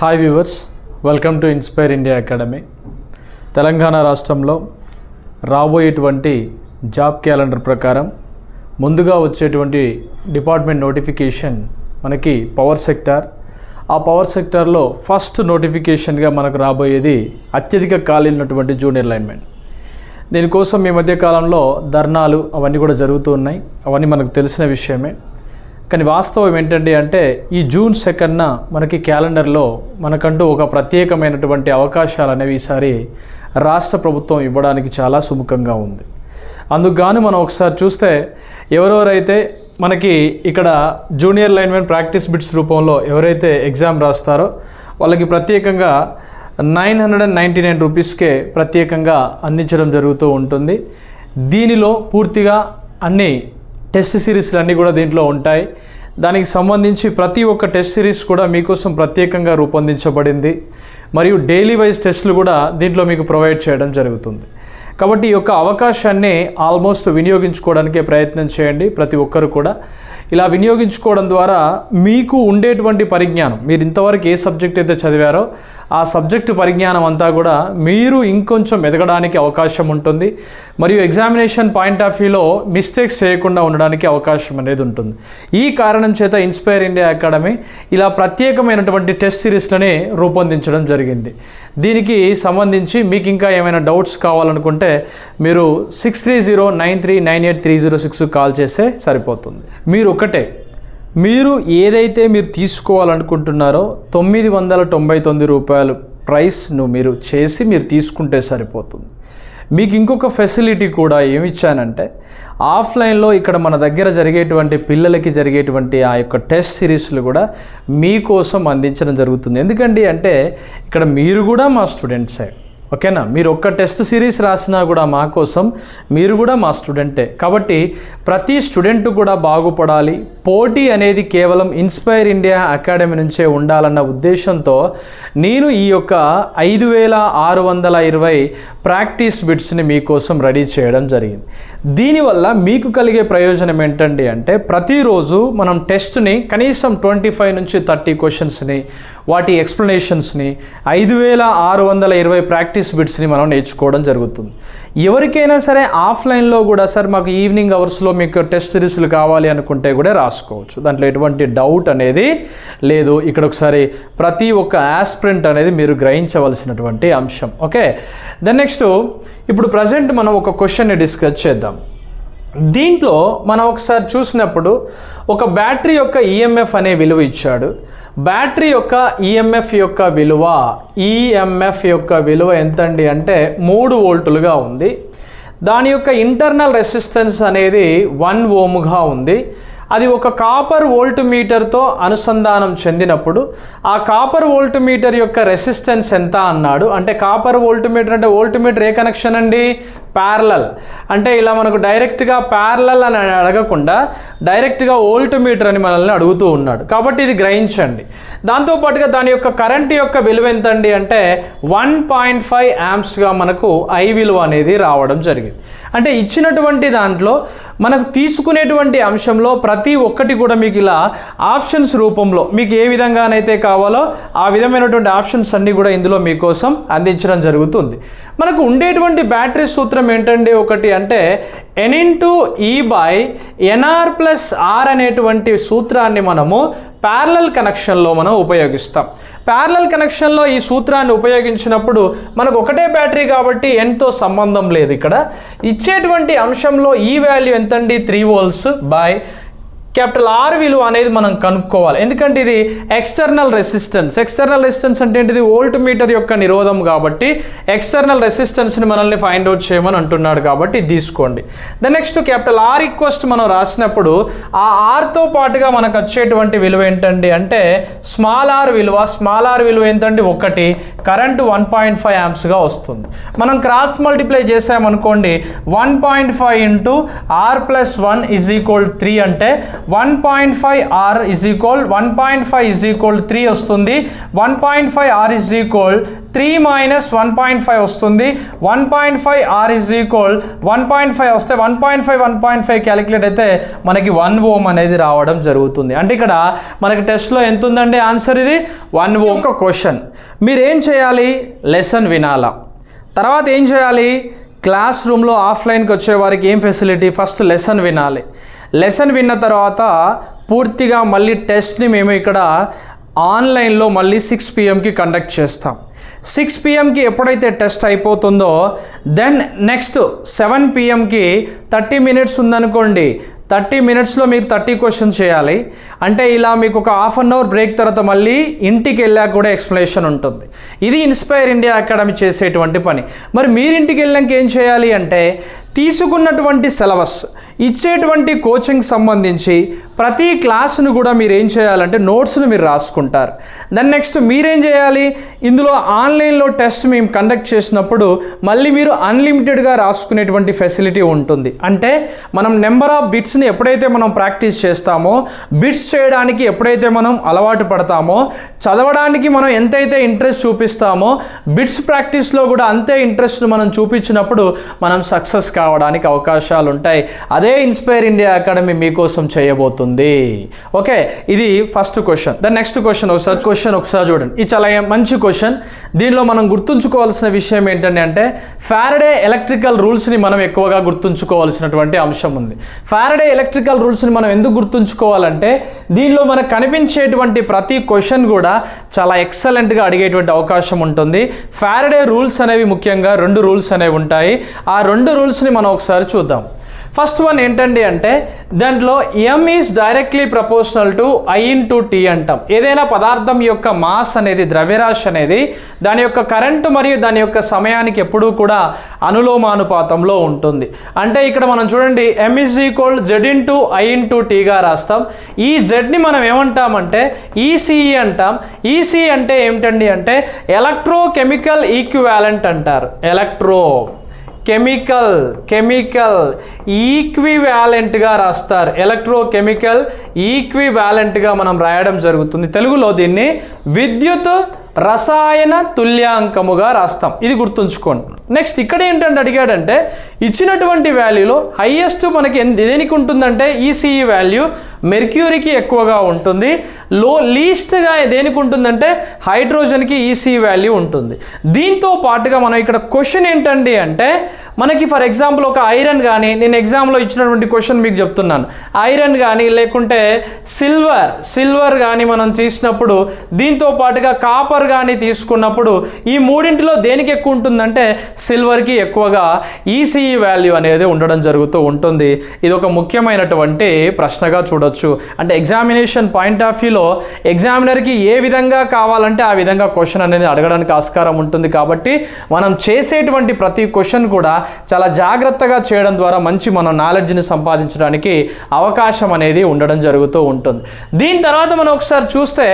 Hi viewers welcome to Inspire India Academy Telangana రాష్ట్రంలో రాబోయేటువంటి job calendar ప్రకారం ముందుగా వచ్చేటువంటి డిపార్ట్మెంట్ నోటిఫికేషన్ మనకి పవర్ సెక్టార్. ఆ పవర్ సెక్టార్లో ఫస్ట్ నోటిఫికేషన్గా మనకు రాబోయేది అత్యధిక ఖాళీలున్నటువంటి జూనియర్ లైన్మెన్. దీనికోసం ఈ మధ్య కాలంలో ధర్నాలు అవన్నీ కూడా జరుగుతూ ఉన్నాయి. అవన్నీ మనకు తెలిసిన విషయమే. కానీ వాస్తవం ఏంటండి అంటే ఈ జూన్ సెకండ్న మనకి క్యాలెండర్లో మనకంటూ ఒక ప్రత్యేకమైనటువంటి అవకాశాలు అనేవి ఈసారి రాష్ట్ర ప్రభుత్వం ఇవ్వడానికి చాలా సుముఖంగా ఉంది. అందుకు మనం ఒకసారి చూస్తే ఎవరెవరైతే మనకి ఇక్కడ జూనియర్ లైన్మెన్ ప్రాక్టీస్ బిట్స్ రూపంలో ఎవరైతే ఎగ్జామ్ రాస్తారో వాళ్ళకి ప్రత్యేకంగా nine hundred and ninety nine రూపీస్కే ప్రత్యేకంగా అందించడం జరుగుతూ ఉంటుంది. దీనిలో పూర్తిగా అన్ని టెస్ట్ సిరీస్లు అన్నీ కూడా దీంట్లో ఉంటాయి. దానికి సంబంధించి ప్రతి ఒక్క టెస్ట్ సిరీస్ కూడా మీకోసం ప్రత్యేకంగా రూపొందించబడింది. మరియు డైలీ వైజ్ టెస్టులు కూడా దీంట్లో మీకు ప్రొవైడ్ చేయడం జరుగుతుంది. కాబట్టి ఈ యొక్క అవకాశాన్ని ఆల్మోస్ట్ వినియోగించుకోవడానికే ప్రయత్నం చేయండి ప్రతి ఒక్కరు కూడా. ఇలా వినియోగించుకోవడం ద్వారా మీకు ఉండేటువంటి పరిజ్ఞానం మీరు ఇంతవరకు ఏ సబ్జెక్ట్ అయితే చదివారో ఆ సబ్జెక్టు పరిజ్ఞానం అంతా కూడా మీరు ఇంకొంచెం ఎదగడానికి అవకాశం ఉంటుంది. మరియు ఎగ్జామినేషన్ పాయింట్ ఆఫ్ వ్యూలో మిస్టేక్స్ చేయకుండా ఉండడానికి అవకాశం అనేది ఉంటుంది. ఈ కారణం చేత ఇన్స్పైర్ ఇండియా అకాడమీ ఇలా ప్రత్యేకమైనటువంటి టెస్ట్ సిరీస్లని రూపొందించడం జరిగింది. దీనికి సంబంధించి మీకు ఇంకా ఏమైనా డౌట్స్ కావాలనుకుంటే మీరు six three zero nine three nine eight three zero six call చేస్తే సరిపోతుంది. మీరు ఒకటే మీరు ఏదైతే మీరు తీసుకోవాలనుకుంటున్నారో తొమ్మిది వందల తొంభై తొమ్మిది రూపాయలు ప్రైస్ను మీరు చేసి మీరు తీసుకుంటే సరిపోతుంది. మీకు ఇంకొక ఫెసిలిటీ కూడా ఏమి ఇచ్చానంటే ఆఫ్లైన్లో ఇక్కడ మన దగ్గర జరిగేటువంటి పిల్లలకి జరిగేటువంటి ఆ యొక్క టెస్ట్ సిరీస్లు కూడా మీకోసం అందించడం జరుగుతుంది. ఎందుకండి అంటే ఇక్కడ మీరు కూడా మా స్టూడెంట్సే. ఓకేనా? మీరు ఒక్క టెస్ట్ సిరీస్ రాసినా కూడా మా కోసం మీరు కూడా మా స్టూడెంటే. కాబట్టి ప్రతి స్టూడెంట్ కూడా బాగుపడాలి. పోటీ అనేది కేవలం ఇన్స్పైర్ ఇండియా అకాడమీ నుంచే ఉండాలన్న ఉద్దేశంతో నేను ఈ యొక్క ఐదు వేల ఆరు వందల ఇరవై ప్రాక్టీస్ బిట్స్ని మీకోసం రెడీ చేయడం జరిగింది. దీనివల్ల మీకు కలిగే ప్రయోజనం ఏంటండి అంటే ప్రతిరోజు మనం టెస్ట్ని కనీసం ట్వంటీ ఫైవ్ నుంచి థర్టీ క్వశ్చన్స్ని వాటి ఎక్స్ప్లెనేషన్స్ని ఐదు వేల ఆరు వందల ఇరవై ప్రాక్టీస్ బిట్స్ని మనం నేర్చుకోవడం జరుగుతుంది. ఎవరికైనా సరే ఆఫ్లైన్లో కూడా సార్ మాకు ఈవినింగ్ అవర్స్లో మీకు టెస్ట్ సిరీస్లు కావాలి అనుకుంటే కూడా రాసుకోవచ్చు. దాంట్లో ఎటువంటి డౌట్ అనేది లేదు. ఇక్కడ ఒకసారి ప్రతి ఒక్క ఆస్ప్రింట్ అనేది మీరు గ్రహించవలసినటువంటి అంశం. ఓకే? దెన్ నెక్స్ట్ ఇప్పుడు ప్రజెంట్ మనం ఒక క్వశ్చన్ని డిస్కస్ చేద్దాం. దీంట్లో మనం ఒకసారి చూసినప్పుడు ఒక బ్యాటరీ యొక్క ఈఎంఎఫ్ అనే విలువ ఇచ్చాడు. బ్యాటరీ యొక్క ఈఎంఎఫ్ యొక్క విలువ ఈఎంఎఫ్ యొక్క విలువ ఎంతండి అంటే మూడు వోల్టులుగా ఉంది. దాని యొక్క ఇంటర్నల్ రెసిస్టెన్స్ అనేది వన్ ఓముగా ఉంది. అది ఒక కాపర్ వోల్ట్ మీటర్తో అనుసంధానం చెందినప్పుడు ఆ కాపర్ వోల్ట్ మీటర్ యొక్క రెసిస్టెన్స్ ఎంత అన్నాడు? అంటే కాపర్ వోల్ట్ మీటర్ అంటే వోల్ట్ మీటర్ ఏ కనెక్షన్ అండి? ప్యారలల్. అంటే ఇలా మనకు డైరెక్ట్గా ప్యారలల్ అని అడగకుండా డైరెక్ట్గా వోల్ట్ మీటర్ అని మనల్ని అడుగుతూ ఉన్నాడు. కాబట్టి ఇది గ్రహించండి. దాంతోపాటుగా దాని యొక్క కరెంట్ యొక్క విలువ ఎంతండి? అంటే వన్ పాయింట్ ఫైవ్ యాంప్స్గా మనకు ఐ విలువ అనేది రావడం జరిగింది. అంటే ఇచ్చినటువంటి దాంట్లో మనకు తీసుకునేటువంటి అంశంలో ప్రతి ప్రతి ఒక్కటి కూడా మీకు ఇలా ఆప్షన్స్ రూపంలో మీకు ఏ విధంగానైతే కావాలో ఆ విధమైనటువంటి ఆప్షన్స్ అన్నీ కూడా ఇందులో మీకోసం అందించడం జరుగుతుంది. మనకు ఉండేటువంటి బ్యాటరీ సూత్రం ఏంటండి? ఒకటి అంటే N into E by NR plus R అనేటువంటి సూత్రాన్ని మనము ప్యారలల్ కనెక్షన్లో మనం ఉపయోగిస్తాం. ప్యారలల్ కనెక్షన్లో ఈ సూత్రాన్ని ఉపయోగించినప్పుడు మనకు ఒకటే బ్యాటరీ కాబట్టి ఎంతో సంబంధం లేదు ఇక్కడ. ఇచ్చేటువంటి అంశంలో ఈ వాల్యూ ఎంతండి? Three volts by capital R విలువ అనేది మనం కనుక్కోవాలి. ఎందుకంటే ఇది ఎక్స్టర్నల్ రెసిస్టెన్స్ ఎక్స్టర్నల్ రెసిస్టెన్స్ అంటే ఏంటిది? వోల్ట్ మీటర్ యొక్క నిరోధం కాబట్టి ఎక్స్టర్నల్ రెసిస్టెన్స్ని మనల్ని ఫైండ్ అవుట్ చేయమని అంటున్నాడు కాబట్టి ఇది తీసుకోండి. ద నెక్స్ట్ క్యాపిటల్ ఆర్ ఈక్వెస్ట్ మనం రాసినప్పుడు ఆ ఆర్తో పాటుగా మనకు వచ్చేటువంటి విలువ ఏంటండి? అంటే స్మాల్ ఆర్ విలువ. స్మాల్ ఆర్ విలువ ఏంటంటే ఒకటి. కరెంటు వన్ పాయింట్ ఫైవ్ యామ్స్గా వస్తుంది. మనం క్రాస్ మల్టిప్లై చేసామనుకోండి one point five into R plus one is equal three అంటే one point five R is equal one point five is equal three వస్తుంది. One point five R is equal three minus one point five వస్తుంది. One point five R is equal one point five వస్తే one point five one point five calculate అయితే మనకి one ohm అనేది రావడం జరుగుతుంది. అంటే ఇక్కడ మనకి టెస్ట్లో ఎంత ఉందండి ఆన్సర్ ఇది? వన్ ఓ ఒక క్వశ్చన్ మీరు ఏం చేయాలి? లెసన్ వినాలా. తర్వాత ఏం చేయాలి? క్లాస్ రూమ్లో ఆఫ్లైన్కి వచ్చే వారికి ఏం ఫెసిలిటీ ఫస్ట్ లెసన్ వినాలి. లెసన్ విన్న తర్వాత పూర్తిగా మళ్ళీ టెస్ట్ని మేము ఇక్కడ ఆన్లైన్లో మళ్ళీ సిక్స్ పిఎంకి కండక్ట్ చేస్తాం. సిక్స్ పిఎంకి ఎప్పుడైతే టెస్ట్ అయిపోతుందో దెన్ నెక్స్ట్ సెవెన్ పిఎంకి థర్టీ మినిట్స్ ఉందనుకోండి. థర్టీ మినిట్స్లో మీరు థర్టీ క్వశ్చన్స్ చేయాలి. అంటే ఇలా మీకు ఒక హాఫ్ అన్ అవర్ బ్రేక్ తర్వాత మళ్ళీ ఇంటికి వెళ్ళాక కూడా ఎక్స్ప్లెనేషన్ ఉంటుంది. ఇది ఇన్స్పైర్ ఇండియా అకాడమీ చేసేటువంటి పని. మరి మీరు ఇంటికి వెళ్ళాక ఏం చేయాలి అంటే తీసుకున్నటువంటి సిలబస్ ఇచ్చేటువంటి కోచింగ్ సంబంధించి ప్రతి క్లాసును కూడా మీరు ఏం చేయాలంటే నోట్స్ను మీరు రాసుకుంటారు. దెన్ నెక్స్ట్ మీరేం చేయాలి? ఇందులో ఆన్లైన్లో టెస్ట్ మేము కండక్ట్ చేసినప్పుడు మళ్ళీ మీరు అన్లిమిటెడ్గా రాసుకునేటువంటి ఫెసిలిటీ ఉంటుంది. అంటే మనం నెంబర్ ఆఫ్ బిట్స్ని ఎప్పుడైతే మనం ప్రాక్టీస్ చేస్తామో బిట్స్ చేయడానికి ఎప్పుడైతే మనం అలవాటు పడతామో చదవడానికి మనం ఎంతైతే ఇంట్రెస్ట్ చూపిస్తామో బిట్స్ ప్రాక్టీస్లో కూడా అంతే ఇంట్రెస్ట్ మనం చూపించినప్పుడు మనం సక్సెస్ కావడానికి అవకాశాలు ఉంటాయి అదే ఇన్స్పైర్ ఇండియా అకాడమీ మీకోసం చేయబోతుంది. ఓకే ఇది first question the next question ఒకసారి క్వశ్చన్ ఒకసారి చూడండి. ఇది చాలా మంచి క్వశ్చన్ దీనిలో మనం గుర్తుంచుకోవాల్సిన విషయం ఏంటంటే అంటే ఫ్యారడే ఎలక్ట్రికల్ రూల్స్ని మనం ఎక్కువగా గుర్తుంచుకోవాల్సినటువంటి అంశం ఉంది. ఫారడే ఎలక్ట్రికల్ రూల్స్ని మనం ఎందుకు గుర్తుంచుకోవాలంటే దీనిలో మనకు కనిపించేటువంటి ప్రతి క్వశ్చన్ కూడా చాలా ఎక్సలెంట్గా అడిగేటువంటి అవకాశం ఉంటుంది. ఫారడే రూల్స్ అనేవి ముఖ్యంగా రెండు రూల్స్ అనేవి ఉంటాయి. ఆ రెండు రూల్స్ని మనం ఒకసారి చూద్దాం. ఫస్ట్ వన్ ఏంటండి అంటే దాంట్లో M is directly proportional to I into T అంటాం. ఏదైనా పదార్థం యొక్క మాస్ అనేది ద్రవ్యరాశి అనేది దాని యొక్క కరెంటు మరియు దాని యొక్క సమయానికి ఎప్పుడూ కూడా అనులోమానుపాతంలో ఉంటుంది. అంటే ఇక్కడ మనం చూడండి M is equal Z into I into టీగా రాస్తాం. ఈ జెడ్ని మనం ఏమంటామంటే ఈసీఈ అంటాం. ఈసీ అంటే ఏమిటండి అంటే ఎలక్ట్రో కెమికల్ అంటారు. ఎలక్ట్రో కెమికల్ కెమికల్ ఈక్వివాలెంట్గా రాస్తారు. ఎలక్ట్రోకెమికల్ ఈక్వివాలెంట్గా మనం రాయడం జరుగుతుంది. తెలుగులో దీన్ని విద్యుత్ రసాయన తుల్యాంకముగా రాస్తాం. ఇది గుర్తుంచుకోండి. నెక్స్ట్ ఇక్కడ ఏంటంటే అడిగాడంటే ఇచ్చినటువంటి వాల్యూలో హైయెస్ట్ మనకి ఎన్- దేనికి ఉంటుందంటే ఈసీఈ వాల్యూ మెర్క్యూరీకి ఎక్కువగా ఉంటుంది. లో లీస్ట్గా దేనికి ఉంటుందంటే హైడ్రోజన్కి ఈసీఈ వాల్యూ ఉంటుంది. దీంతో పాటుగా మనం ఇక్కడ క్వశ్చన్ ఏంటండి అంటే మనకి ఫర్ ఎగ్జాంపుల్ ఒక ఐరన్ కానీ నేను ఎగ్జామ్లో ఇచ్చినటువంటి క్వశ్చన్ మీకు చెప్తున్నాను. ఐరన్ కానీ లేకుంటే సిల్వర్ సిల్వర్ కానీ మనం తీసినప్పుడు దీంతో పాటుగా కాపర్ కానీ తీసుకున్నప్పుడు ఈ మూడింటిలో దేనికి ఎక్కువ ఉంటుందంటే సిల్వర్కి ఎక్కువగా ఈసీఈ వాల్యూ అనేది ఉండడం జరుగుతూ ఉంటుంది. ఇది ఒక ముఖ్యమైనటువంటి ప్రశ్నగా చూడొచ్చు. అంటే ఎగ్జామినేషన్ పాయింట్ ఆఫ్ వ్యూలో ఎగ్జామినర్కి ఏ విధంగా కావాలంటే ఆ విధంగా క్వశ్చన్ అనేది అడగడానికి ఆస్కారం ఉంటుంది కాబట్టి మనం చేసేటువంటి ప్రతి క్వశ్చన్ కూడా చాలా జాగ్రత్తగా చేయడం ద్వారా మంచి మన నాలెడ్జ్ని సంపాదించడానికి అవకాశం అనేది ఉండడం జరుగుతూ ఉంటుంది. దీని తర్వాత మనం ఒకసారి చూస్తే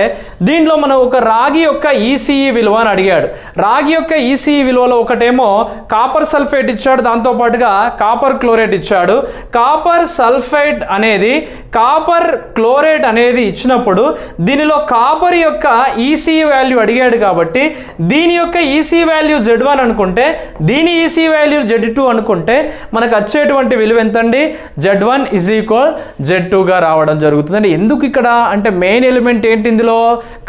దీంట్లో మనం ఒక రాగి యొక్క ఈసీఈ విలువ అని అడిగాడు. రాగి యొక్క ఈసీఈ విలువలో ఒకటేమో కాపర్ సల్ఫేట్ ఇచ్చాడు దాంతో పాటుగా కాపర్ క్లోరేట్ ఇచ్చాడు. కాపర్ సల్ఫైడ్ అనేది కాపర్ క్లోరేట్ అనేది ఇచ్చినప్పుడు దీనిలో కాపర్ యొక్క ఈసీ వాల్యూ అడిగాడు కాబట్టి దీని యొక్క ఈసీ వాల్యూ జెడ్ వన్ అనుకుంటే దీని ఈసీ వాల్యూ జెడ్ టూ అనుకుంటే మనకు వచ్చేటువంటి విలువ ఎంతండి? Z one is equal Z టూగా రావడం జరుగుతుందండి. ఎందుకు ఇక్కడ? అంటే మెయిన్ ఎలిమెంట్ ఏంటి ఇందులో?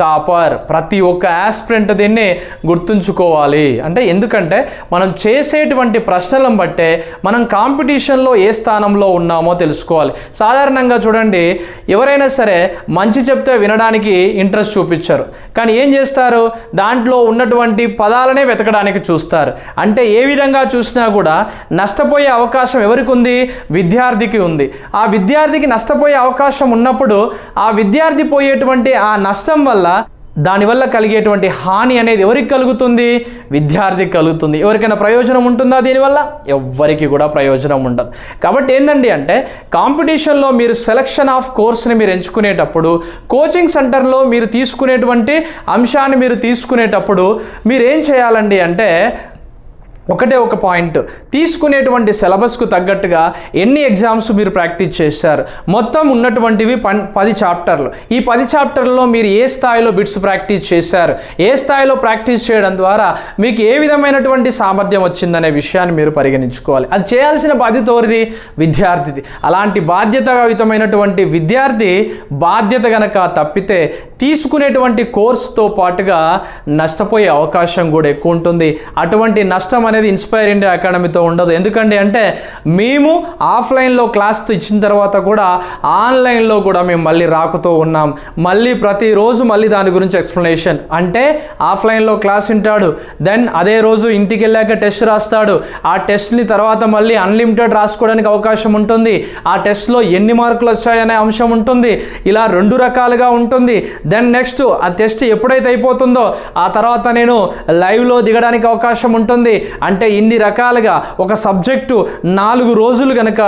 కాపర్. ప్రతి ఒక్క ఆస్పిరెంట్ దీన్ని గుర్తుంచుకోవాలి. అంటే ఎందుకంటే మనం చేసేటువంటి ప్రశ్నలను బట్టే మనం కాంపిటీషన్లో ఏ స్థానంలో ఉన్నామో తెలుసుకోవాలి. సాధారణంగా చూడండి ఎవరైనా సరే మంచి చెప్తే వినడానికి ఇంట్రెస్ట్ చూపించారు. కానీ ఏం చేస్తారు? దాంట్లో ఉన్నటువంటి పదాలనే వెతకడానికి చూస్తారు. అంటే ఏ విధంగా చూసినా కూడా నష్టపోయే అవకాశం ఎవరికి ఉంది విద్యార్థికి ఉంది. ఆ విద్యార్థికి నష్టపోయే అవకాశం ఉన్నప్పుడు ఆ విద్యార్థి పోయేటువంటి ఆ నష్టం వల్ల దానివల్ల కలిగేటువంటి హాని అనేది ఎవరికి కలుగుతుంది? విద్యార్థికి కలుగుతుంది. ఎవరికైనా ప్రయోజనం ఉంటుందా దీనివల్ల? ఎవ్వరికి కూడా ప్రయోజనం ఉండదు. కాబట్టి ఏంటండి అంటే కాంపిటీషన్లో మీరు సెలక్షన్ ఆఫ్ కోర్స్ని మీరు ఎంచుకునేటప్పుడు కోచింగ్ సెంటర్లో మీరు తీసుకునేటువంటి అంశాన్ని మీరు తీసుకునేటప్పుడు మీరు ఏం చేయాలండి అంటే ఒకటే ఒక పాయింట్ తీసుకునేటువంటి సిలబస్కు తగ్గట్టుగా ఎన్ని ఎగ్జామ్స్ మీరు ప్రాక్టీస్ చేశారు? మొత్తం ఉన్నటువంటివి పన్ పది చాప్టర్లు ఈ పది చాప్టర్లలో మీరు ఏ స్థాయిలో బిట్స్ ప్రాక్టీస్ చేశారు? ఏ స్థాయిలో ప్రాక్టీస్ చేయడం ద్వారా మీకు ఏ విధమైనటువంటి సామర్థ్యం వచ్చిందనే విషయాన్ని మీరు పరిగణించుకోవాలి. అది చేయాల్సిన బాధ్యత ఎవరిది? విద్యార్థిది. అలాంటి బాధ్యతాయుతమైనటువంటి విద్యార్థి బాధ్యత గనక తప్పితే తీసుకునేటువంటి కోర్సుతో పాటుగా నష్టపోయే అవకాశం కూడా ఎక్కువ ఉంటుంది. అటువంటి నష్టం అనేది ఇన్స్పైర్ ఇండియా అకాడమీతో ఉండదు. ఎందుకంటే అంటే మేము ఆఫ్లైన్లో క్లాస్ ఇచ్చిన తర్వాత కూడా ఆన్లైన్లో కూడా మేము మళ్ళీ రాకుతూ ఉన్నాం. మళ్ళీ ప్రతిరోజు మళ్ళీ దాని గురించి ఎక్స్ప్లెనేషన్. అంటే ఆఫ్లైన్లో క్లాస్ వింటాడు దెన్ అదే రోజు ఇంటికి వెళ్ళాక టెస్ట్ రాస్తాడు. ఆ టెస్ట్ని తర్వాత మళ్ళీ అన్లిమిటెడ్ రాసుకోవడానికి అవకాశం ఉంటుంది. ఆ టెస్ట్లో ఎన్ని మార్కులు వచ్చాయనే అంశం ఉంటుంది. ఇలా రెండు రకాలుగా ఉంటుంది. దెన్ నెక్స్ట్ ఆ టెస్ట్ ఎప్పుడైతే అయిపోతుందో ఆ తర్వాత నేను లైవ్లో దిగడానికి అవకాశం ఉంటుంది. అంటే ఇన్ని రకాలుగా ఒక సబ్జెక్టు నాలుగు రోజులు గనక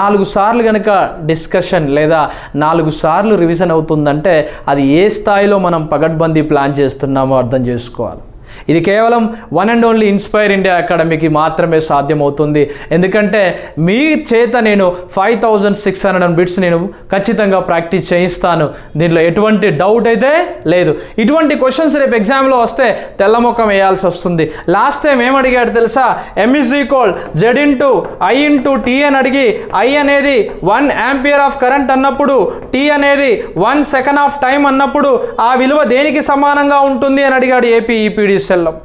నాలుగు సార్లు గనక డిస్కషన్ లేదా నాలుగు సార్లు రివిజన్ అవుతుందంటే అది ఏ స్థాయిలో మనం పగడ్బందీ ప్లాన్ చేస్తున్నామో అర్థం చేసుకోవాలి. ఇది కేవలం one and only Inspire India అకాడమీకి మాత్రమే సాధ్యమవుతుంది. ఎందుకంటే మీ చేత నేను five thousand six hundred bits నేను ఖచ్చితంగా ప్రాక్టీస్ చేయిస్తాను. దీనిలో ఎటువంటి డౌట్ అయితే లేదు. ఇటువంటి క్వశ్చన్స్ రేపు ఎగ్జామ్లో వస్తే తెల్లముఖం వేయాల్సి వస్తుంది. లాస్ట్ టైం ఏం అడిగాడు తెలుసా? M is equal Z into I into T అని అడిగి ఐ అనేది వన్ యాంపియర్ ఆఫ్ కరెంట్ అన్నప్పుడు టీ అనేది వన్ సెకండ్ ఆఫ్ టైం అన్నప్పుడు ఆ విలువ దేనికి సమానంగా ఉంటుంది అని అడిగాడు ఏపీ ఈపీడీ సెల్లం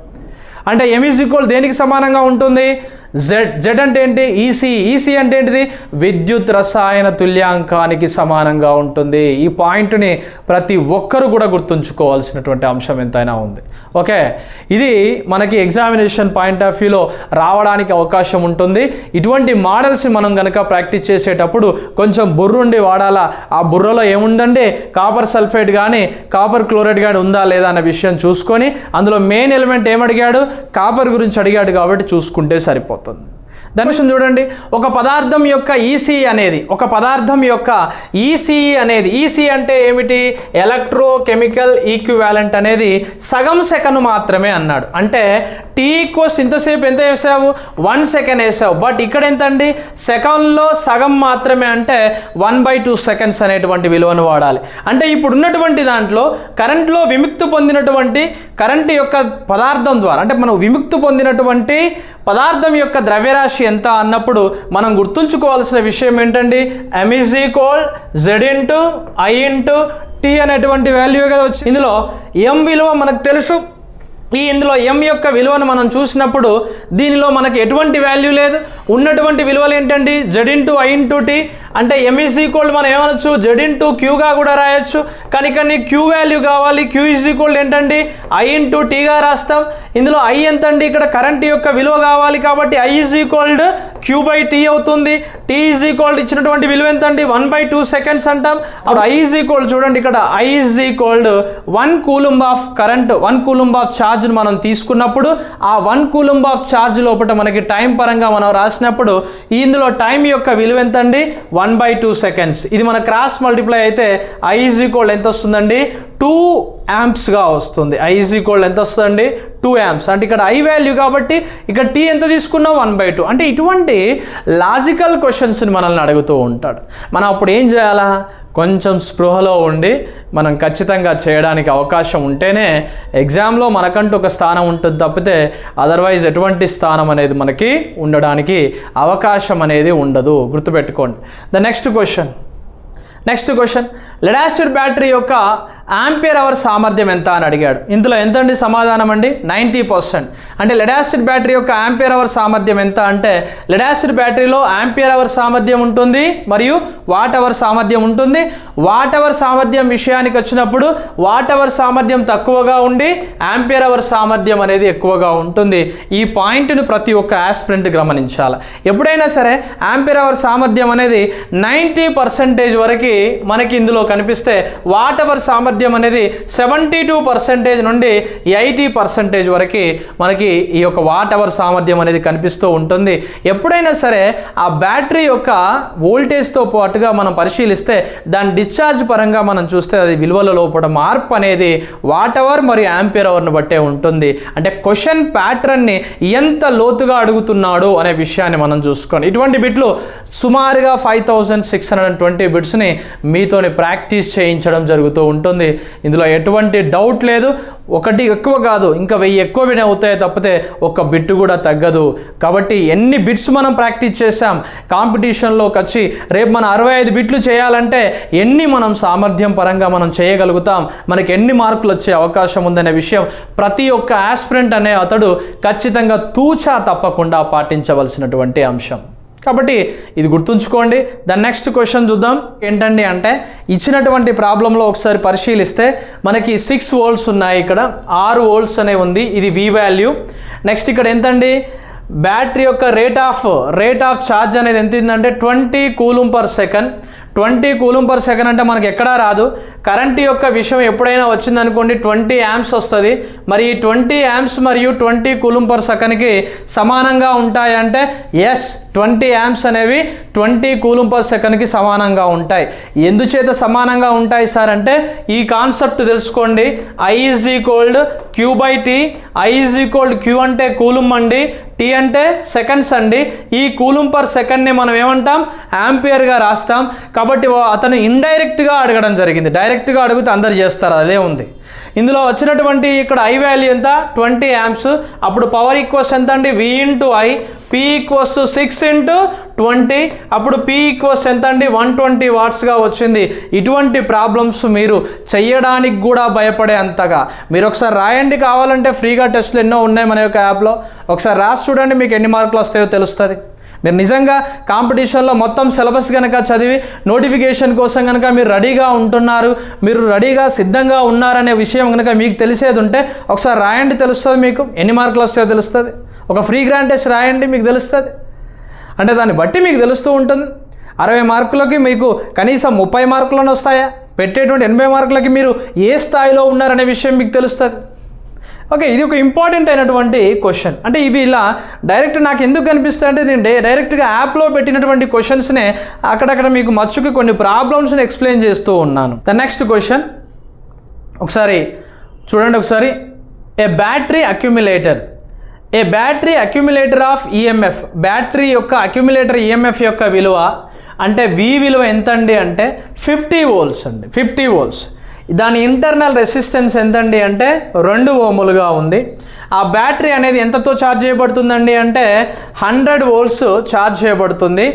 అంటే ఎంఈజ్ ఈక్వల్ దేనికి సమానంగా ఉంటుంది? జెడ్ జెడ్ అంటే ఏంటి? ఈసీ ఈసీ అంటే ఏంటిది? విద్యుత్ రసాయన తుల్యాంకానికి సమానంగా ఉంటుంది. ఈ పాయింట్ని ప్రతి ఒక్కరు కూడా గుర్తుంచుకోవాల్సినటువంటి అంశం ఎంతైనా ఉంది. ఓకే? ఇది మనకి ఎగ్జామినేషన్ పాయింట్ ఆఫ్ వ్యూలో రావడానికి అవకాశం ఉంటుంది. ఇటువంటి మోడల్స్ని మనం కనుక ప్రాక్టీస్ చేసేటప్పుడు కొంచెం బుర్రుండి వాడాలా? ఆ బుర్రలో ఏముందండి? కాపర్ సల్ఫేట్ కానీ కాపర్ క్లోరైడ్ కానీ ఉందా లేదా అన్న విషయం చూసుకొని అందులో మెయిన్ ఎలిమెంట్ ఏమడిగాడు? కాపర్ గురించి అడిగాడు కాబట్టి చూసుకుంటే సరిపోతుంది. దాని ధనుషం చూడండి. ఒక పదార్థం యొక్క ఈసీ అనేది ఒక పదార్థం యొక్క ఈసీఈ అనేది ఈసీ అంటే ఏమిటి? ఎలక్ట్రో కెమికల్ ఈక్వివాలెంట్ అనేది సగం సెకను మాత్రమే అన్నాడు. అంటే టీ ఈక్వస్ ఇంతసేపు ఎంత వేసావు? వన్ సెకండ్ వేసావు. బట్ ఇక్కడ ఎంత అండి సెకండ్లో సగం మాత్రమే అంటే వన్ బై టూ సెకండ్స్ అనేటువంటి విలువను వాడాలి. అంటే ఇప్పుడు ఉన్నటువంటి దాంట్లో కరెంట్లో విముక్తి పొందినటువంటి కరెంట్ యొక్క పదార్థం ద్వారా అంటే మనం విముక్తి పొందినటువంటి పదార్థం యొక్క ద్రవ్యరాశి ఎంత అన్నప్పుడు మనం గుర్తుంచుకోవాల్సిన విషయం ఏంటండి? M is equal Z into I into T అనేటువంటి వాల్యూ కదా వచ్చి ఇందులో ఎం విలువ మనకు తెలుసు. ఈ ఇందులో ఎం యొక్క విలువను మనం చూసినప్పుడు దీనిలో మనకి ఎటువంటి వాల్యూ లేదు. ఉన్నటువంటి విలువలు ఏంటండి? Z into I into T అంటే ఎంఈస్ ఈక్వల్ మనం ఏమనొచ్చు? జెడ్ ఇంటూ క్యూగా కూడా రాయొచ్చు. కానీ ఇక్కడ క్యూ వాల్యూ కావాలి. క్యూ ఈజ్ ఈక్వల్ ఏంటండి? ఐ ఇంటూ టీగా రాస్తాం. ఇందులో ఐ ఎంత అండి ఇక్కడ కరెంట్ యొక్క విలువ కావాలి కాబట్టి I is equalled Q by T అవుతుంది. టీ ఈజ్ ఈక్వల్డ్ ఇచ్చినటువంటి విలువ ఎంత అండి వన్ బై టూ సెకండ్స్ అంటాం. అప్పుడు ఐ ఈజ్ ఈక్వల్డ్ చూడండి ఇక్కడ. I is equalled one coulomb of current one coulomb of ఛార్జ్ను మనం తీసుకున్నప్పుడు ఆ వన్ కూలంబ్ ఆఫ్ ఛార్జ్ లోపల మనకి టైం పరంగా మనం రాసినప్పుడు ఇందులో టైం యొక్క విలువ ఎంత అండి వన్ బై టూ సెకండ్స్. ఇది మన క్రాస్ మల్టిప్లై అయితే ఐ ఈజ్ ఈక్వల్ ఎంత వస్తుందండి? టూ యాంప్స్గా వస్తుంది. ఐ ఈజ్ ఈక్వల్ ఎంత వస్తుందండి? టూ యాంప్స్ అంటే ఇక్కడ ఐ వాల్యూ కాబట్టి ఇక్కడ టీ ఎంత తీసుకున్నా? వన్ బై టూ అంటే ఇటువంటి లాజికల్ క్వశ్చన్స్ని మనల్ని అడుగుతూ ఉంటాడు. మనం అప్పుడు ఏం చేయాలా? కొంచెం స్పృహలో ఉండి మనం ఖచ్చితంగా చేయడానికి అవకాశం ఉంటేనే ఎగ్జామ్లో మనకంటూ ఒక స్థానం ఉంటుంది తప్పితే అదర్వైజ్ ఎటువంటి స్థానం అనేది మనకి ఉండడానికి అవకాశం అనేది ఉండదు. గుర్తుపెట్టుకోండి. The next question next question lead acid battery యొక్క ఆంపియర్ అవర్ సామర్థ్యం ఎంత అని అడిగాడు. ఇందులో ఎంతండి సమాధానం అండి? Ninety percent. అంటే లెడాసిడ్ బ్యాటరీ యొక్క ఆంపియర్ అవర్ సామర్థ్యం ఎంత అంటే లెడాసిడ్ బ్యాటరీలో ఆంపియర్ అవర్ సామర్థ్యం ఉంటుంది మరియు వాట్ అవర్ సామర్థ్యం ఉంటుంది. వాట్ అవర్ సామర్థ్యం విషయానికి వచ్చినప్పుడు వాట్ అవర్ సామర్థ్యం తక్కువగా ఉండి ఆంపియర్ అవర్ సామర్థ్యం అనేది ఎక్కువగా ఉంటుంది. ఈ పాయింట్ను ప్రతి ఒక్క ఆస్పిరెంట్ గమనించాలి. ఎప్పుడైనా సరే ఆంపియర్ అవర్ సామర్థ్యం అనేది నైంటీ పర్సెంటేజ్ వరకు మనకి ఇందులో కనిపిస్తే వాట్ అవర్ సామర్థ్యం సామర్థ్యం అనేది సెవెంటీ టూ పర్సెంటేజ్ నుండి ఎయిటీ పర్సెంటేజ్ వరకు మనకి ఈ యొక్క వాట్ అవర్ సామర్థ్యం అనేది కనిపిస్తూ ఉంటుంది. ఎప్పుడైనా సరే ఆ బ్యాటరీ యొక్క వోల్టేజ్తో పాటుగా మనం పరిశీలిస్తే దాని డిశ్చార్జ్ పరంగా మనం చూస్తే అది విలువల లోపల మార్పు అనేది వాట్ అవర్ మరియు యాంపియర్ అవర్ను బట్టే ఉంటుంది. అంటే క్వశ్చన్ ప్యాటర్న్ని ఎంత లోతుగా అడుగుతున్నాడు అనే విషయాన్ని మనం చూసుకోండి. ఇటువంటి బిట్లు సుమారుగా five thousand six hundred twenty బిట్స్ని మీతోని ప్రాక్టీస్ చేయించడం జరుగుతూ ఉంటుంది. ఇందులో ఎటువంటి డౌట్ లేదు. ఒకటి ఎక్కువ కాదు ఇంకా వెయ్యి ఎక్కువ వినే అవుతాయి తప్పితే ఒక్క బిట్ కూడా తగ్గదు. కాబట్టి ఎన్ని బిట్స్ మనం ప్రాక్టీస్ చేసాం కాంపిటీషన్లోకి వచ్చి రేపు మనం అరవై ఐదు బిట్లు చేయాలంటే ఎన్ని మనం సామర్థ్యం పరంగా మనం చేయగలుగుతాం మనకి ఎన్ని మార్కులు వచ్చే అవకాశం ఉందనే విషయం ప్రతి ఒక్క ఆస్పిరెంట్ అనే అతడు ఖచ్చితంగా తూచా తప్పకుండా పాటించవలసినటువంటి అంశం. కాబట్టి ఇది గుర్తుంచుకోండి. దాని నెక్స్ట్ క్వశ్చన్ చూద్దాం. ఏంటండి అంటే ఇచ్చినటువంటి ప్రాబ్లంలో ఒకసారి పరిశీలిస్తే మనకి సిక్స్ వోల్ట్స్ ఉన్నాయి ఇక్కడ. ఆరు వోల్ట్స్ అనే ఉంది. ఇది వి వాల్యూ నెక్స్ట్ ఇక్కడ ఎంతండి? బ్యాటరీ యొక్క rate of rate of charge అనేది ఎంత ఉందంటే twenty coulomb per second twenty coulomb per second అంటే మనకి ఎక్కడా రాదు. కరెంట్ యొక్క విషయం ఎప్పుడైనా వచ్చిందనుకోండి ట్వంటీ యామ్స్ వస్తుంది. మరి ఈ ట్వంటీ యామ్స్ మరియు ట్వంటీ కూలం పర్ సెకండ్కి సమానంగా ఉంటాయంటే ఎస్ ట్వంటీ యామ్స్ అనేవి ట్వంటీ కూలం పర్ సెకండ్కి సమానంగా ఉంటాయి. ఎందుచేత సమానంగా ఉంటాయి సార్ అంటే ఈ కాన్సెప్ట్ తెలుసుకోండి. I is equalled Q by T I is equalled Q అంటే కూలం అండి. టీ అంటే సెకండ్స్ అండి. ఈ కూలం పర్ సెకండ్ని మనం ఏమంటాం? యాంపియర్గా రాస్తాం. కాబట్టి అతను ఇండైరెక్ట్గా అడగడం జరిగింది. డైరెక్ట్గా అడిగితే అందరు చేస్తారు. అదే ఉంది. ఇందులో వచ్చినటువంటి ఇక్కడ ఐ వాల్యూ ఎంత? Twenty amps. అప్పుడు పవర్ ఈక్వల్స్ ఎంత అండి V into I P equals six into twenty అప్పుడు పి ఈక్వస్ ఎంత అండి వన్ ట్వంటీ వాట్స్గా వచ్చింది. ఇటువంటి ప్రాబ్లమ్స్ మీరు చెయ్యడానికి కూడా భయపడే అంతగా. మీరు ఒకసారి రాయండి. కావాలంటే ఫ్రీగా టెస్ట్లు ఎన్నో ఉన్నాయి మన యొక్క యాప్లో ఒకసారి రాసి చూడండి. మీకు ఎన్ని మార్కులు వస్తాయో తెలుస్తుంది. మీరు నిజంగా కాంపిటీషన్లో మొత్తం సిలబస్ కనుక చదివి నోటిఫికేషన్ కోసం కనుక మీరు రెడీగా ఉంటున్నారు మీరు రెడీగా సిద్ధంగా ఉన్నారనే విషయం కనుక మీకు తెలిసేది ఉంటే ఒకసారి రాయండి. తెలుస్తుంది మీకు? ఎన్ని మార్కులు వస్తాయో తెలుస్తుంది. ఒక ఫ్రీ గ్రాండ్ టెస్ట్ రాయండి మీకు తెలుస్తుంది. అంటే దాన్ని బట్టి మీకు తెలుస్తూ ఉంటుంది. అరవై మార్కులకి మీకు కనీసం ముప్పై మార్కులను వస్తాయా? పెట్టేటువంటి ఎనభై మార్కులకి మీరు ఏ స్థాయిలో ఉన్నారనే విషయం మీకు తెలుస్తుంది. ఓకే ఇది ఒక ఇంపార్టెంట్ అయినటువంటి క్వశ్చన్. అంటే ఇవి ఇలా డైరెక్ట్ నాకు ఎందుకు కనిపిస్తాయి అంటే నేను డైరెక్ట్గా యాప్లో పెట్టినటువంటి క్వశ్చన్స్నే అక్కడక్కడ మీకు మచ్చుకి కొన్ని ప్రాబ్లమ్స్ని ఎక్స్ప్లెయిన్ చేస్తూ ఉన్నాను. The next question. ఒకసారి చూడండి ఒకసారి. A battery accumulator. A battery accumulator of EMF battery యొక్క అక్యుములేటర్ ఈఎంఎఫ్ యొక్క విలువ అంటే వి విలువ ఎంత అండి అంటే ఫిఫ్టీ వోల్స్ అండి. ఫిఫ్టీ వోల్స్ దాని ఇంటర్నల్ రెసిస్టెన్స్ ఎంతండి అంటే రెండు ఓములుగా ఉంది. ఆ బ్యాటరీ అనేది ఎంతతో ఛార్జ్ చేయబడుతుందండి అంటే హండ్రెడ్ వోల్ట్స్ ఛార్జ్ చేయబడుతుంది.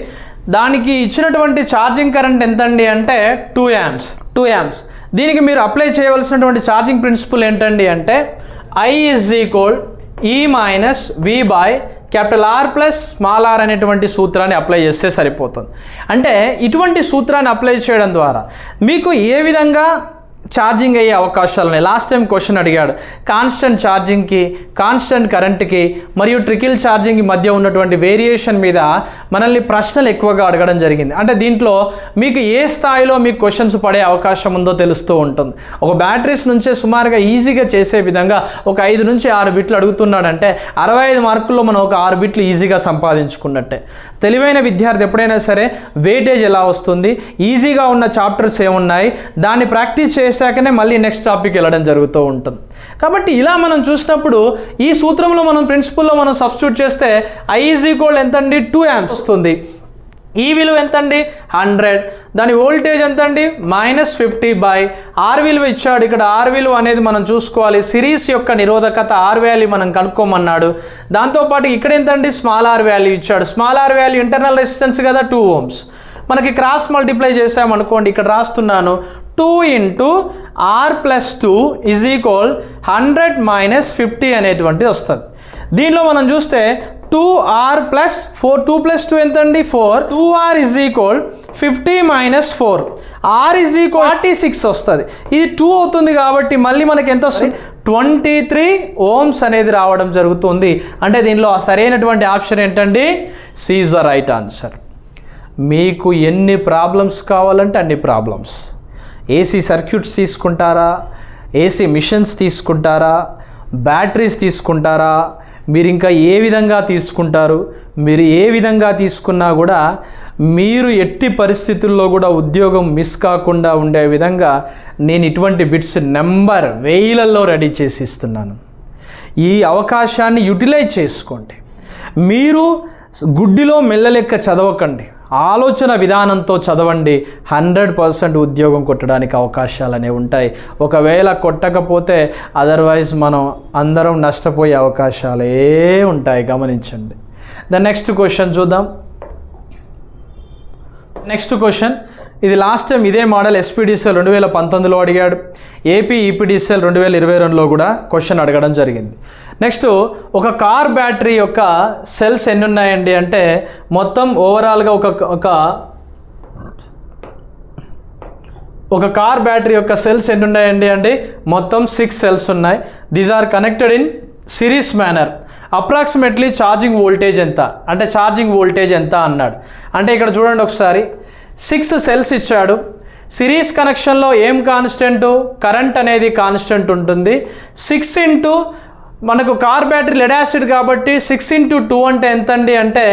దానికి ఇచ్చినటువంటి ఛార్జింగ్ కరెంట్ ఎంతండి అంటే టూ యామ్స్ టూ యామ్స్ దీనికి మీరు అప్లై చేయవలసినటువంటి ఛార్జింగ్ ప్రిన్సిపల్ ఏంటండి అంటే I is equal E minus V by capital R plus small R అనేటువంటి సూత్రాన్ని అప్లై చేస్తే సరిపోతుంది. అంటే ఇటువంటి సూత్రాన్ని అప్లై చేయడం ద్వారా మీకు ఏ విధంగా ఛార్జింగ్ అయ్యే అవకాశాలు ఉన్నాయి. లాస్ట్ టైం క్వశ్చన్ అడిగాడు కాన్స్టెంట్ ఛార్జింగ్కి కాన్స్టెంట్ కరెంట్కి మరియు ట్రికిల్ ఛార్జింగ్కి మధ్య ఉన్నటువంటి వేరియేషన్ మీద మనల్ని ప్రశ్నలు ఎక్కువగా అడగడం జరిగింది. అంటే దీంట్లో మీకు ఏ స్థాయిలో మీకు క్వశ్చన్స్ పడే అవకాశం ఉందో తెలుస్తూ ఉంటుంది. ఒక బ్యాటరీస్ నుంచే సుమారుగా ఈజీగా చేసే విధంగా ఒక ఐదు నుంచి ఆరు బిట్లు అడుగుతున్నాడంటే అరవై ఐదు మార్కుల్లో మనం ఒక ఆరు బిట్లు ఈజీగా సంపాదించుకున్నట్టే. తెలివైన విద్యార్థి ఎప్పుడైనా సరే వెయిటేజ్ ఎలా వస్తుంది? ఈజీగా ఉన్న చాప్టర్స్ ఏమున్నాయి? దాన్ని ప్రాక్టీస్ చేశాకనే మళ్ళీ నెక్స్ట్ టాపిక్ వెళ్ళడం జరుగుతూ ఉంటుంది. కాబట్టి ఇలా మనం చూసినప్పుడు ఈ సూత్రంలో మనం ప్రిన్సిపల్లో మనం సబ్స్టిట్యూట్ చేస్తే ఐ ఈజ్ ఈక్వల్ ఎంత అండి టూ యాంప్స్ వస్తుంది. ఈ విలువ ఎంత అండి హండ్రెడ్ దాని ఓల్టేజ్ ఎంత అండి మైనస్ ఫిఫ్టీ బై ఆర్ విలువ ఇచ్చాడు. ఇక్కడ ఆర్ విలువ అనేది మనం చూసుకోవాలి. సిరీస్ యొక్క నిరోధకత ఆర్ వాల్యూ మనం కనుక్కోమన్నాడు. దాంతోపాటు ఇక్కడ ఎంత అండి స్మాల్ ఆర్ వాల్యూ ఇచ్చాడు. Small R value internal resistance కదా? టూ ఓమ్స్ మనకి క్రాస్ మల్టిప్లై చేసామనుకోండి ఇక్కడ రాస్తున్నాను. Two into R plus two is equal hundred minus fifty అనేటువంటిది వస్తుంది. దీనిలో మనం చూస్తే two R plus four two plus two ఎంత అండి four two R is equal fifty minus four R is equal forty six వస్తుంది. ఇది టూ అవుతుంది కాబట్టి మళ్ళీ మనకి ఎంత వస్తుంది? ట్వంటీ త్రీ ఓమ్స్ అనేది రావడం జరుగుతుంది. అంటే దీనిలో సరైనటువంటి ఆప్షన్ ఏంటండి? సీజ్ ద రైట్ ఆన్సర్ మీకు ఎన్ని ప్రాబ్లమ్స్ కావాలంటే అన్ని ప్రాబ్లమ్స్ ఏసీ సర్క్యూట్స్ తీసుకుంటారా? ఏసీ మిషన్స్ తీసుకుంటారా? బ్యాటరీస్ తీసుకుంటారా? మీరు ఇంకా ఏ విధంగా తీసుకుంటారు? మీరు ఏ విధంగా తీసుకున్నా కూడా మీరు ఎట్టి పరిస్థితుల్లో కూడా ఉద్యోగం మిస్ కాకుండా ఉండే విధంగా నేను ఇటువంటి బిట్స్ నెంబర్ వేలల్లో రెడీ చేసి ఇస్తున్నాను. ఈ అవకాశాన్ని యూటిలైజ్ చేసుకోండి. మీరు గుడ్డిలో మెల్లలెక్క చదవకండి. ఆలోచన విధానంతో చదవండి. హండ్రెడ్ పర్సెంట్ ఉద్యోగం కొట్టడానికి అవకాశాలు అనేవి ఉంటాయి. ఒకవేళ కొట్టకపోతే అదర్వైజ్ మనం అందరం నష్టపోయే అవకాశాలే ఉంటాయి. గమనించండి. ద నెక్స్ట్ క్వశ్చన్ చూద్దాం. Next question. ఇది లాస్ట్ టైం ఇదే మోడల్ ఎస్పీడీసీఎల్ రెండు వేల పంతొమ్మిదిలో అడిగాడు. ఏపీ ఈపీడీసీఎల్ రెండు వేల ఇరవై రెండులో కూడా క్వశ్చన్ అడగడం జరిగింది. నెక్స్ట్ ఒక కార్ బ్యాటరీ యొక్క సెల్స్ ఎన్ని ఉన్నాయండి అంటే మొత్తం ఓవరాల్గా ఒక ఒక ఒక కార్ బ్యాటరీ యొక్క సెల్స్ ఎన్ని ఉన్నాయండి అండి మొత్తం సిక్స్ సెల్స్ ఉన్నాయి. These are connected in series manner approximately charging voltage ఎంత? అంటే ఛార్జింగ్ వోల్టేజ్ ఎంత అన్నాడు. అంటే ఇక్కడ చూడండి ఒకసారి. సిక్స్ సెల్స్ ఇచ్చాడు. సిరీస్ కనెక్షన్లో ఏం కాన్స్టెంట్? కరెంట్ అనేది కాన్స్టెంట్ ఉంటుంది. సిక్స్ ఇంటూ మనకు కార్ బ్యాటరీ లెడ్ యాసిడ్ కాబట్టి సిక్స్ ఇంటూ టూ అంటే ఎంతండి అంటే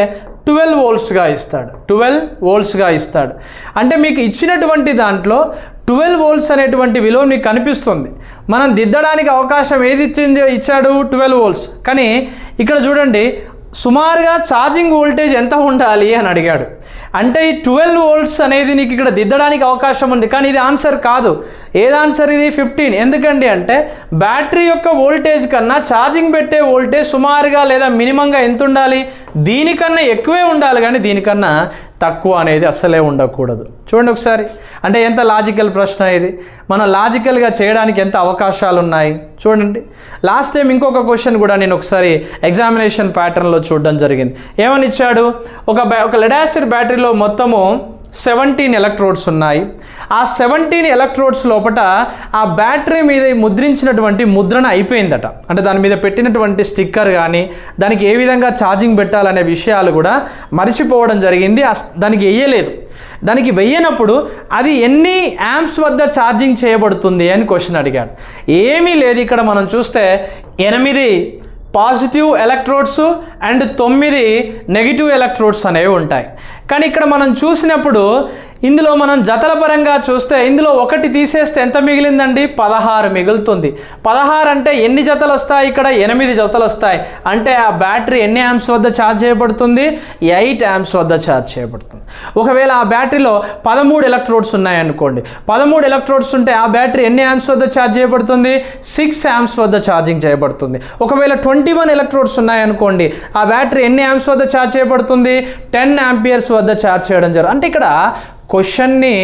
ట్వెల్వ్ వోల్ట్స్గా ఇస్తాడు. ట్వెల్వ్ వోల్ట్స్గా ఇస్తాడు. అంటే మీకు ఇచ్చినటువంటి దాంట్లో ట్వెల్వ్ వోల్ట్స్ అనేటువంటి విలువ మీకు కనిపిస్తుంది. మనం దిద్దడానికి అవకాశం ఏది ఇచ్చిందో? ఇచ్చాడు ట్వెల్వ్ వోల్ట్స్. కానీ ఇక్కడ చూడండి సుమారుగా ఛార్జింగ్ వోల్టేజ్ ఎంత ఉండాలి అని అడిగాడు. అంటే ఈ ట్వెల్వ్ వోల్ట్స్ అనేది నీకు ఇక్కడ దిద్దడానికి అవకాశం ఉంది. కానీ ఇది ఆన్సర్ కాదు. ఏది ఆన్సర్ ఇది? ఫిఫ్టీన్. ఎందుకండి అంటే బ్యాటరీ యొక్క వోల్టేజ్ కన్నా ఛార్జింగ్ పెట్టే వోల్టేజ్ సుమారుగా లేదా మినిమంగా ఎంత ఉండాలి దీనికన్నా ఎక్కువే ఉండాలి. కానీ దీనికన్నా తక్కువ అనేది అస్సలే ఉండకూడదు. చూడండి ఒకసారి. అంటే ఎంత లాజికల్ ప్రశ్న ఇది? మనం లాజికల్గా చేయడానికి ఎంత అవకాశాలు ఉన్నాయి చూడండి. లాస్ట్ టైం ఇంకొక క్వశ్చన్ కూడా నేను ఒకసారి ఎగ్జామినేషన్ ప్యాటర్న్లో చూడడం జరిగింది. ఏమని ఇచ్చాడు? ఒక బ్యా ఒక లెడాసిడ్ బ్యాటరీలో మొత్తము సెవెంటీన్ ఎలక్ట్రోడ్స్ ఉన్నాయి. ఆ సెవెంటీన్ ఎలక్ట్రోడ్స్ లోపల ఆ బ్యాటరీ మీద ముద్రించినటువంటి ముద్రణ అయిపోయిందట. అంటే దాని మీద పెట్టినటువంటి స్టిక్కర్ కానీ దానికి ఏ విధంగా ఛార్జింగ్ పెట్టాలనే విషయాలు కూడా మర్చిపోవడం జరిగింది. దానికి వెయ్యలేదు దానికి వెయ్యనప్పుడు అది ఎన్ని యాంప్స్ వద్ద ఛార్జింగ్ చేయబడుతుంది అని క్వశ్చన్ అడిగాడు. ఏమీ లేదు ఇక్కడ మనం చూస్తే ఎనిమిది పాజిటివ్ ఎలక్ట్రోడ్స్ అండ్ తొమ్మిది నెగిటివ్ ఎలక్ట్రోడ్స్ అనేవి ఉంటాయి. కానీ ఇక్కడ మనం చూసినప్పుడు ఇందులో మనం జతల పరంగా చూస్తే ఇందులో ఒకటి తీసేస్తే ఎంత మిగిలిందండి? పదహారు మిగులుతుంది. పదహారు అంటే ఎన్ని జతలు వస్తాయి ఇక్కడ? ఎనిమిది జతలు వస్తాయి. అంటే ఆ బ్యాటరీ ఎన్ని యాంప్స్ వద్ద ఛార్జ్ చేయబడుతుంది? ఎయిట్ యాంప్స్ వద్ద ఛార్జ్ చేయబడుతుంది. ఒకవేళ ఆ బ్యాటరీలో పదమూడు ఎలక్ట్రోడ్స్ ఉన్నాయనుకోండి. పదమూడు ఎలక్ట్రోడ్స్ ఉంటే ఆ బ్యాటరీ ఎన్ని యాంప్స్ వద్ద ఛార్జ్ చేయబడుతుంది? సిక్స్ యాంప్స్ వద్ద ఛార్జింగ్ చేయబడుతుంది. ఒకవేళ ట్వంటీ వన్ ఎలక్ట్రోడ్స్ ఉన్నాయనుకోండి ఆ బ్యాటరీ ఎన్ని యాంప్స్ వద్ద ఛార్జ్ చేయబడుతుంది? టెన్ యాంపియర్స్ వద్ద ఛార్జ్ చేయడం జరుగుతుంది అంటే ఇక్కడ క్వశ్చన్ని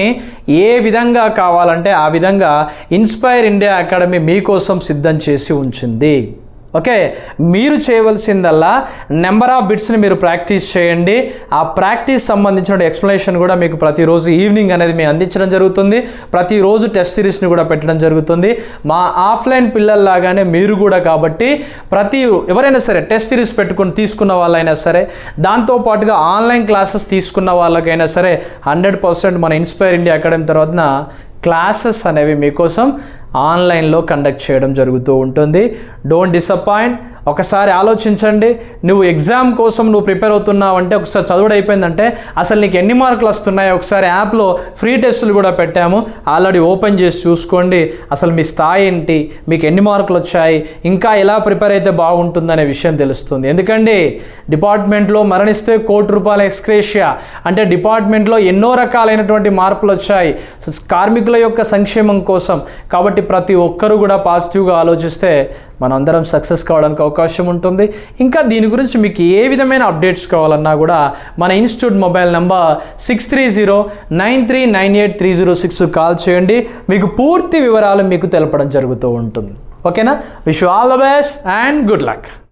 ఏ విధంగా కావాలంటే ఆ విధంగా ఇన్స్పైర్ ఇండియా అకాడమీ మీకోసం సిద్ధం చేసి ఉంచింది. ఓకే మీరు చేయవలసిందల్లా నెంబర్ ఆఫ్ బిట్స్ని మీరు ప్రాక్టీస్ చేయండి. ఆ ప్రాక్టీస్ సంబంధించిన ఎక్స్ప్లెనేషన్ కూడా మీకు ప్రతిరోజు ఈవినింగ్ అనేది మేము అందించడం జరుగుతుంది. ప్రతిరోజు టెస్ట్ సిరీస్ని కూడా పెట్టడం జరుగుతుంది. మా ఆఫ్లైన్ పిల్లల్లాగానే మీరు కూడా కాబట్టి ప్రతి ఎవరైనా సరే టెస్ట్ సిరీస్ పెట్టుకుని తీసుకున్న వాళ్ళైనా సరే దాంతోపాటుగా ఆన్లైన్ క్లాసెస్ తీసుకున్న వాళ్ళకైనా సరే హండ్రెడ్ పర్సెంట్ మన ఇన్స్పైర్ ఇండియా అకాడమీ తర్వాత క్లాసెస్ అనేవి మీకోసం ఆన్లైన్లో కండక్ట్ చేయడం జరుగుతూ ఉంటుంది. డోంట్ డిసప్పాయింట్ ఒకసారి ఆలోచించండి నువ్వు ఎగ్జామ్ కోసం నువ్వు ప్రిపేర్ అవుతున్నావు అంటే ఒకసారి చదువుడు అయిపోయిందంటే అసలు నీకు ఎన్ని మార్కులు వస్తున్నాయి ఒకసారి యాప్లో ఫ్రీ టెస్టులు కూడా పెట్టాము. ఆల్రెడీ ఓపెన్ చేసి చూసుకోండి అసలు మీ స్థాయి ఏంటి మీకు ఎన్ని మార్కులు వచ్చాయి ఇంకా ఎలా ప్రిపేర్ అయితే బాగుంటుందనే విషయం తెలుస్తుంది. ఎందుకండి డిపార్ట్మెంట్లో మరణిస్తే కోటి రూపాయల ఎక్స్క్రేషియా. అంటే డిపార్ట్మెంట్లో ఎన్నో రకాలైనటువంటి మార్పులు వచ్చాయి. కార్మికుల యొక్క సంక్షేమం కోసం. కాబట్టి ప్రతి ఒక్కరూ కూడా పాజిటివ్గా ఆలోచిస్తే మనందరం సక్సెస్ కావడానికి అవకాశం ఉంటుంది. ఇంకా దీని గురించి మీకు ఏ విధమైన అప్డేట్స్ కావాలన్నా కూడా మన institute mobile number six three zero nine three nine eight three zero six call చేయండి. మీకు పూర్తి వివరాలు మీకు తెలపడం జరుగుతూ ఉంటుంది. ఓకేనా? Wish all the best and good luck